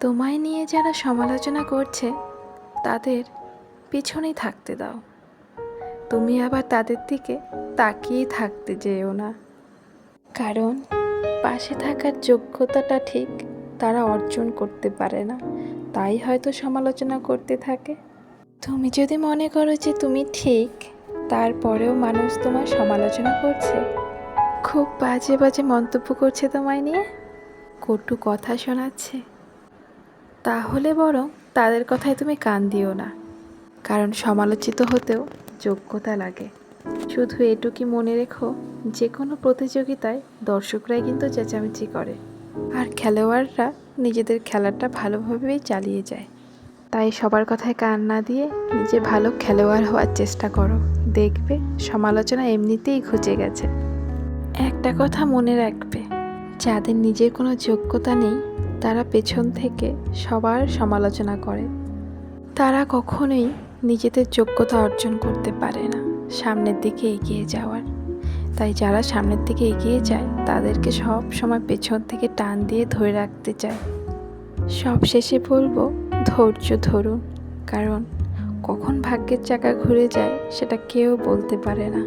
তোমায় নিয়ে যারা সমালোচনা করছে, তাদের পিছনেই থাকতে দাও। তুমি আবার তাদের দিকে তাকিয়ে থাকতে যেও না। কারণ পাশে থাকার যোগ্যতাটা ঠিক তারা অর্জন করতে পারে না। তাই হয়তো সমালোচনা করতে থাকে। তুমি যদি মনে করো যে তুমি ঠিক, তারপরেও মানুষ তোমার সমালোচনা করছে। খুব বাজে বাজে মন্তব্য করছে তোমায় নিয়ে। কটু কথা শোনাচ্ছে। তাহলে বরং তাদের কথায় তুমি কান দিও না। কারণ সমালোচিত হতেও যোগ্যতা লাগে। শুধু এটুকুই মনে রেখো যে কোনো প্রতিযোগিতায় দর্শকরাই কিন্তু চেঁচামেচি করে। আর খেলোয়াড়রা নিজেদের খেলাটা ভালোভাবেই চালিয়ে যায়। তাই সবার কথায় কান না দিয়ে নিজে ভালো খেলোয়াড় হওয়ার চেষ্টা করো। দেখবে সমালোচনা এমনিতেই ঘুচে গেছে। একটা কথা মনে রাখবে, যাদের নিজের কোনো যোগ্যতা নেই তারা পেছন থেকে সবার সমালোচনা করে। তারা কখনোই নিজেদের যোগ্যতা অর্জন করতে পারে না, সামনের দিকে এগিয়ে যাওয়ার। তাই যারা সামনের দিকে এগিয়ে যায়, তাদেরকে সব সময় পেছন থেকে টান দিয়ে ধরে রাখতে চায়। সব শেষে বলব, ধৈর্য ধরুন কারণ কখন ভাগ্যের চাকা ঘুরে যায়, সেটা কেউ বলতে পারে না।